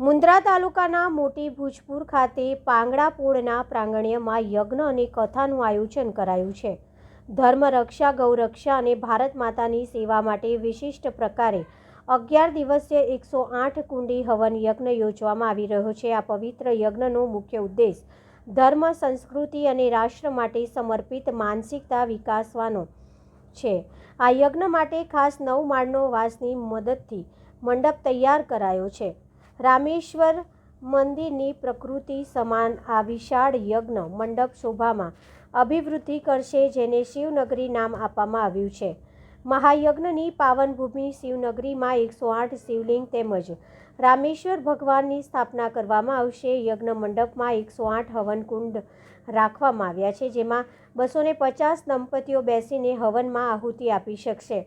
મુન્દ્રા તાલુકાના મોટી ભુજપુર ખાતે પાંગડા પોળના પ્રાંગણ્યમાં યજ્ઞ અને કથાનું આયોજન કરાયું છે. ધર્મ રક્ષા ગૌરક્ષા અને ભારત માતાની સેવા માટે વિશિષ્ટ પ્રકારે અગિયાર દિવસીય એકસો આઠ કુંડી હવન યજ્ઞ યોજવામાં આવી રહ્યો છે. આ પવિત્ર યજ્ઞનો મુખ્ય ઉદ્દેશ ધર્મ, સંસ્કૃતિ અને રાષ્ટ્ર માટે સમર્પિત માનસિકતા વિકાસવાનો છે. આ યજ્ઞ માટે ખાસ નવ માળનો વાસની મદદથી મંડપ તૈયાર કરાયો છે. રામેશ્વર મંદિરની પ્રકૃતિ સમાન આ વિશાળ યજ્ઞ મંડપ શોભામાં અભિવૃદ્ધિ કરશે જેને શિવનગરી નામ આપવામાં આવ્યું છે. મહાયજ્ઞની પાવનભૂમિ શિવનગરીમાં એકસો આઠ શિવલિંગ તેમજ રામેશ્વર ભગવાનની સ્થાપના કરવામાં આવશે. યજ્ઞ મંડપમાં એકસો આઠ હવનકુંડ રાખવામાં આવ્યા છે, જેમાં બસો પચાસ દંપતીઓ બેસીને હવનમાં આહુતિ આપી શકશે.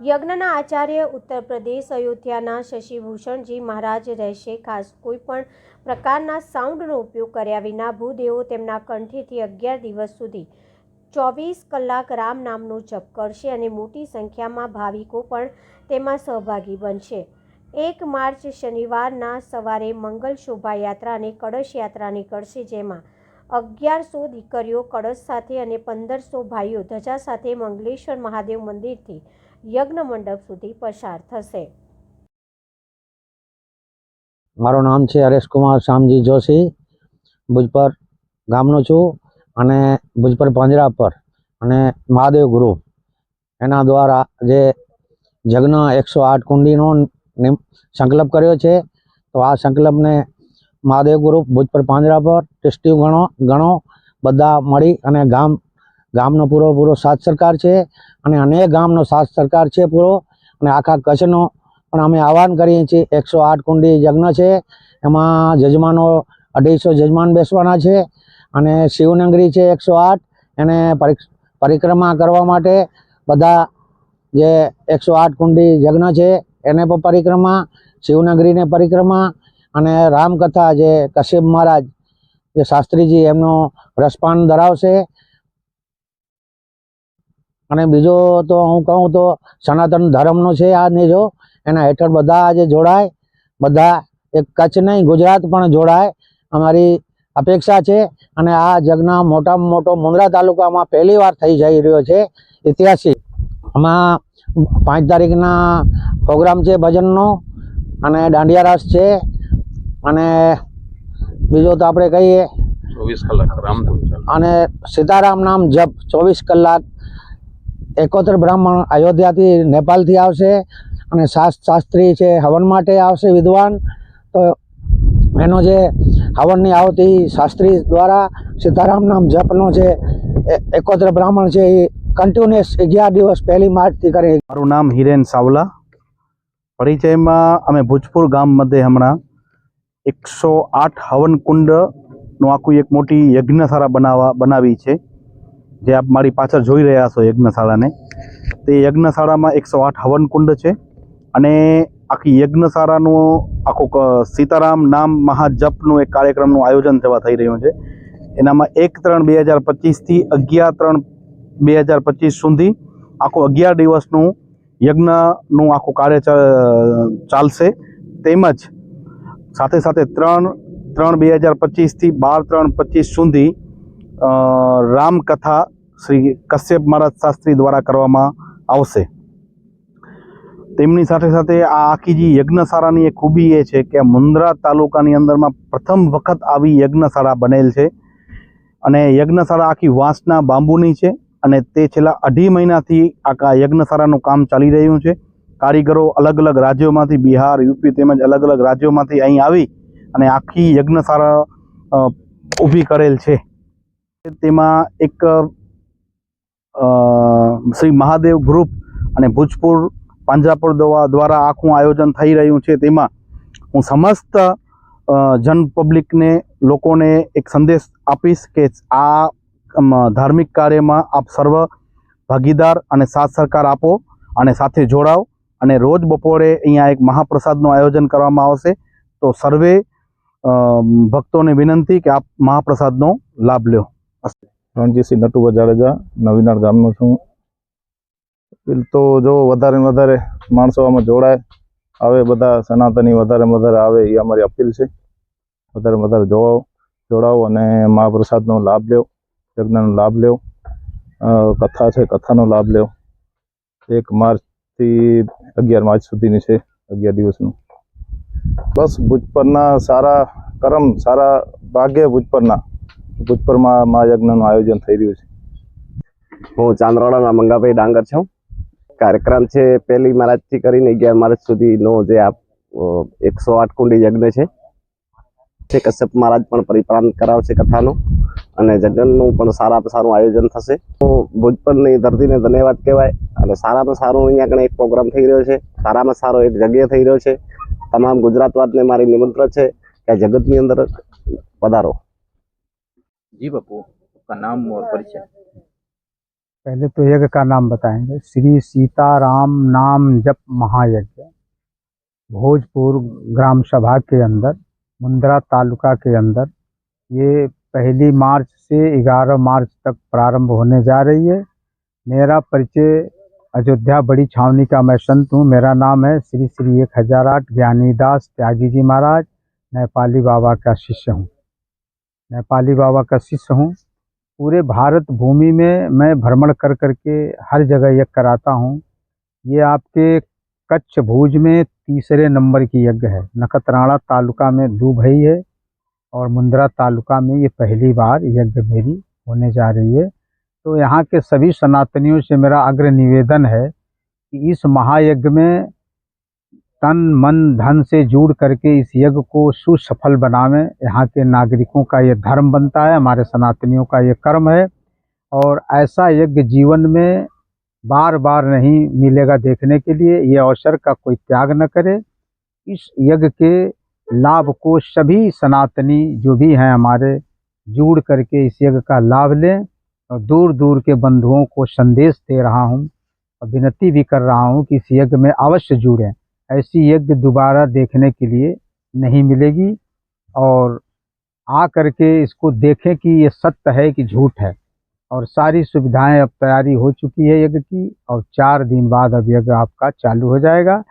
યજ્ઞના આચાર્ય ઉત્તર પ્રદેશ, અયોધ્યાના શશિભૂષણજી મહારાજ રહેશે. ખાસ કોઈ પણ પ્રકારના સાઉન્ડનો ઉપયોગ કર્યા વિના ભૂદેવો તેમના કંઠીથી અગિયાર દિવસ સુધી ચોવીસ કલાક રામ નામનો જપ કરશે અને મોટી સંખ્યામાં ભાવિકો પણ તેમાં સહભાગી બનશે. એક માર્ચ શનિવારના સવારે મંગલ શોભાયાત્રા અને કળશ યાત્રા નીકળશે, જેમાં અગિયારસો દીકરીઓ, કળશ સાથે અને પંદરસો ભાઈઓ, ધજા સાથે મંગલેશ્વર મહાદેવ મંદિરથી યજ્ઞ મંડપ સુધી પસાર થશે. મારું નામ છે હરેશકુમાર શ્યામજી જોશી. ભુજપર ગામનો છું અને ભુજપર પાંજરા પર અને મહાદેવ ગુરુ. એના દ્વારા જે જગ્ન એકસો આઠ કુંડીનો સંકલ્પ કર્યો છે, તો આ સંકલ્પને મહાદેવ ગુરુ ભુજપર પાંજરા પર ટેસ્ટિવ ગણો ગણો, બધા મળી અને ગામ ગામનો પૂરો પૂરો સાથ સરકાર છે અને અનેક ગામનો સાથ સરકાર છે પૂરો અને આખા કચ્છનો. પણ અમે આહવાન કરીએ છીએ એકસો આઠ કુંડી યજ્ઞ છે. એમાં જજમાનો અઢીસો જજમાન બેસવાના છે અને શિવનગરી છે એકસો આઠ. એને પરિક- પરિક્રમા કરવા માટે બધા જે એકસો આઠ કુંડી યજ્ઞ છે એને પણ પરિક્રમા, શિવનગરીને પરિક્રમા અને રામકથા જે કશ્યપ મહારાજ, જે શાસ્ત્રીજી એમનો રસપાન ધરાવશે અને બીજો તો હું કહું તો સનાતન ધર્મનો છે આ નિજો એના હેઠળ બધા આજે જોડાય બધા એક કચ્છ નહીં ગુજરાત પણ જોડાય. અમારી અપેક્ષા છે અને આ જગના મોટામાં મોટો મુંદ્રા તાલુકામાં પહેલી વાર થઈ જઈ રહ્યો છે ઐતિહાસિક આમાં પાંચ તારીખના પ્રોગ્રામ છે ભજનનો અને દાંડિયા રાસ છે અને બીજો તો આપણે કહીએ ચોવીસ કલાક રામ અને સીતારામ નામ જપ ચોવીસ કલાક એકોતેર બ્રાહ્મણ અયોધ્યાથી નેપાળથી આવશે અને શાસ્ત્ર છે હવન માટે આવશે વિદ્વાન. તો એનો જે હવનની આવતી શાસ્ત્રી દ્વારા સીતારામ નામ જપનો જે એકોતેર બ્રાહ્મણ છે એ કન્ટિન્યુઅસ અગિયાર દિવસ પહેલી માર્ચથી કરી. મારું નામ હિરેન સાવલા. પરિચયમાં અમે ભુજપુર ગામ મધ્યે હમણાં એકસો આઠ હવન કુંડનું આખું એક મોટી યજ્ઞશાળા બનાવવા, બનાવી છે. જે આપ મારી પાછળ જોઈ રહ્યા છો યજ્ઞશાળાને, તે યજ્ઞશાળામાં એકસો આઠ હવન કુંડ છે અને આખી યજ્ઞશાળાનું આખો સીતારામ નામ મહાજપનું એક કાર્યક્રમનું આયોજન થવા થઈ રહ્યું છે. એનામાં એક ત્રણ બે હજાર પચીસથી અગિયાર ત્રણ બે હજાર પચીસ સુધી આખો અગિયાર દિવસનું યજ્ઞનું આખું કાર્ય ચાલશે. તેમજ સાથે સાથે ત્રણ ત્રણ બે હજાર પચીસથી બાર ત્રણ પચીસ સુધી રામકથા શ્રી કશ્યપ મહારાજ શાસ્ત્રી દ્વારા કરવામાં આવશે. તેમની સાથે સાથે આ આખી જે યજ્ઞશાળાની એક ખૂબી એ છે કે મુન્દ્રા તાલુકાની અંદરમાં પ્રથમ વખત આવી યજ્ઞશાળા બનેલ છે. અને યજ્ઞશાળા આખી વાંસના બાંબુની છે અને તે છેલ્લા અઢી મહિનાથી આખા યજ્ઞશાળાનું કામ ચાલી રહ્યું છે. કારીગરો અલગ અલગ રાજ્યોમાંથી, બિહાર, યુપી તેમજ અલગ અલગ રાજ્યોમાંથી અહીં આવી અને આખી યજ્ઞશાળા ઊભી કરેલ છે. તેમાં એક શ્રી મહાદેવ ગ્રુપ અને ભુજપુર પાંજાપુર દવા દ્વારા આખું આયોજન થઈ રહ્યું છે. તેમાં હું સમસ્ત જન પબ્લિકને, લોકોને એક સંદેશ આપીશ કે આ ધાર્મિક કાર્યમાં આપ સર્વ ભાગીદાર અને સાથ સહકાર આપો અને સાથે જોડાઓ અને રોજ બપોરે અહીંયા એક મહાપ્રસાદનું આયોજન કરવામાં આવશે. તો સર્વે ભક્તોને વિનંતી કે આપ મહાપ્રસાદનો લાભ લ્યો રણજીતસિંહ નટુભા જાડેજા નવીનાર ગામનો છું. તો જો વધારે ને વધારે માણસો આમાં જોડાય, આવે બધા સનાતની વધારે વધારે આવે એ અમારી અપીલ છે. વધારે વધારે જોડાઓ જોડાઓ અને મહાપ્રસાદનો લાભ લ્યો, યજ્ઞનો લાભ લ્યો કથા છે, કથાનો લાભ લેવો એક માર્ચથી અગિયાર માર્ચ સુધીની છે, અગિયાર દિવસનું. બસ ભુજ પરના સારા કરમ, સારા ભાગ્ય ભુજ પરના ભુજ પરમાં મહાયજ્ઞનું આયોજન થઈ રહ્યું છે. હું ચાંદરોડાના મંગાભાઈ ડાંગર છું. કાર્યક્રમ છે પહેલી મહારાજથી કરીને અગિયાર માર્ચ સુધીનો જે આ એકસો આઠ કુંડી યજ્ઞ છે. તે કશ્યપ મહારાજ પણ પરિપ્રાંત કરાવશે કથાનો અને જગનનું પણ સારામાં સારું આયોજન થશે. તો ભુજપરની ધરતીને ધન્યવાદ કહેવાય અને સારામાં સારું અહીંયા આગળ એક પ્રોગ્રામ થઈ રહ્યો છે. સારામાં સારો એક જગ્યા થઈ રહ્યો છે. તમામ ગુજરાતવાદને મારી નિમંત્રણ છે કે જગતની અંદર પધારો. जी बापू, आपका नाम और परिचय। पहले तो यज्ञ का नाम बताएँगे। श्री सीताराम नाम जप महायज्ञ, भोजपुर ग्राम सभा के अंदर, मुंद्रा तालुका के अंदर। ये पहली मार्च से ग्यारह मार्च तक प्रारंभ होने जा रही है। मेरा परिचय अयोध्या बड़ी छावनी का मैं संत हूँ। मेरा नाम है श्री श्री एक हज़ार आठ ज्ञानीदास त्यागी जी महाराज, नेपाली बाबा का शिष्य हूँ। नेपाली बाबा का शिष्य हूँ। पूरे भारत भूमि में मैं भ्रमण कर कर के हर जगह यज्ञ कराता हूँ। ये आपके कच्छ भुज में तीसरे नंबर की यज्ञ है। नखतराणा तालुका में दुबई है और मुंद्रा तालुका में ये पहली बार यज्ञ मेरी होने जा रही है। तो यहाँ के सभी सनातनियों से मेरा अग्र निवेदन है कि इस महायज्ञ में तन, मन, धन से जुड़ करके इस यज्ञ को सुसफल बनावें। यहाँ के नागरिकों का ये धर्म बनता है, हमारे सनातनियों का ये कर्म है। और ऐसा यज्ञ जीवन में बार बार नहीं मिलेगा देखने के लिए, ये अवसर का कोई त्याग न करे। इस यज्ञ के लाभ को सभी सनातनी जो भी हैं हमारे, जुड़ करके इस यज्ञ का लाभ लें। और दूर दूर के बंधुओं को संदेश दे रहा हूँ, और विनती भी कर रहा हूँ कि इस यज्ञ में अवश्य जुड़ें। ऐसी यज्ञ दोबारा देखने के लिए नहीं मिलेगी और आ करके इसको देखें कि ये सत्य है कि झूठ है। और सारी सुविधाएँ अब तैयारी हो चुकी है यज्ञ की और चार दिन बाद अब यज्ञ आपका चालू हो जाएगा।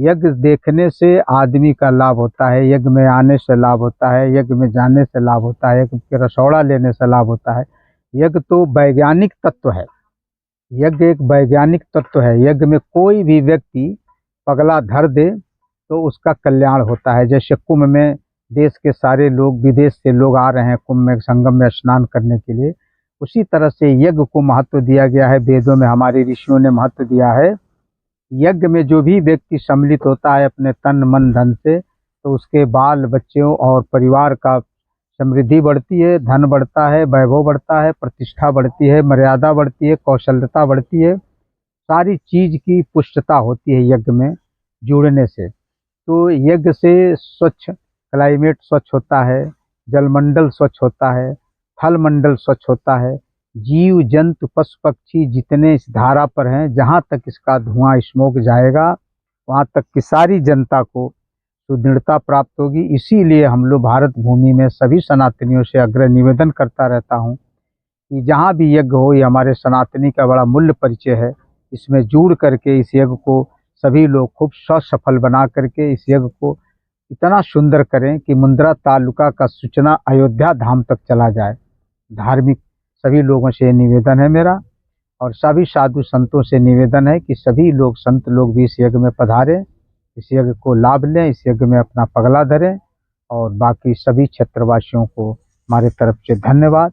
यज्ञ देखने से आदमी का लाभ होता है, यज्ञ में आने से लाभ होता है, यज्ञ में जाने से लाभ होता है, यज्ञ के रसौड़ा लेने से लाभ होता है। यज्ञ तो वैज्ञानिक तत्व है। यज्ञ एक वैज्ञानिक तत्व है। यज्ञ में कोई भी व्यक्ति पगला धर दे तो उसका कल्याण होता है। जैसे कुंभ में देश के सारे लोग, विदेश से लोग आ रहे हैं कुंभ में, संगम में स्नान करने के लिए। उसी तरह से यज्ञ को महत्व दिया गया है। वेदों में हमारे ऋषियों ने महत्व दिया है। यज्ञ में जो भी व्यक्ति सम्मिलित होता है अपने तन, मन, धन से तो उसके बाल, बच्चों और परिवार का समृद्धि बढ़ती है, धन बढ़ता है, वैभव बढ़ता है, प्रतिष्ठा बढ़ती है, मर्यादा बढ़ती है, कौशलता बढ़ती है। सारी चीज़ की पुष्टता होती है यज्ञ में। जुड़ने से। तो यज्ञ से स्वच्छ क्लाइमेट स्वच्छ होता है, जलमंडल स्वच्छ होता है फल मंडल स्वच्छ होता है। जीव, जंतु, पशु, पक्षी जितने इस धारा पर हैं, जहाँ तक इसका धुआँ, स्मोक जाएगा, वहाँ तक की सारी जनता को सुदृढ़ता प्राप्त होगी। इसीलिए हम लोग भारत भूमि में सभी सनातनियों से अग्र निवेदन करता रहता हूँ कि जहाँ भी यज्ञ हो, ये हमारे सनातनी का बड़ा मूल्य परिचय है। इसमें जुड़ करके इस यज्ञ को सभी लोग खूब सफल बना करके इस यज्ञ को इतना सुंदर करें कि मुंद्रा तालुका का सूचना अयोध्या धाम तक चला जाए। धार्मिक सभी लोगों से निवेदन है मेरा और सभी साधु संतों से निवेदन है कि सभी लोग संत लोग भी इस यज्ञ में पधारें, इस यज्ञ को लाभ लें, इस यज्ञ में अपना पगला धरें और बाकी सभी क्षेत्रवासियों को हमारे तरफ़ से धन्यवाद।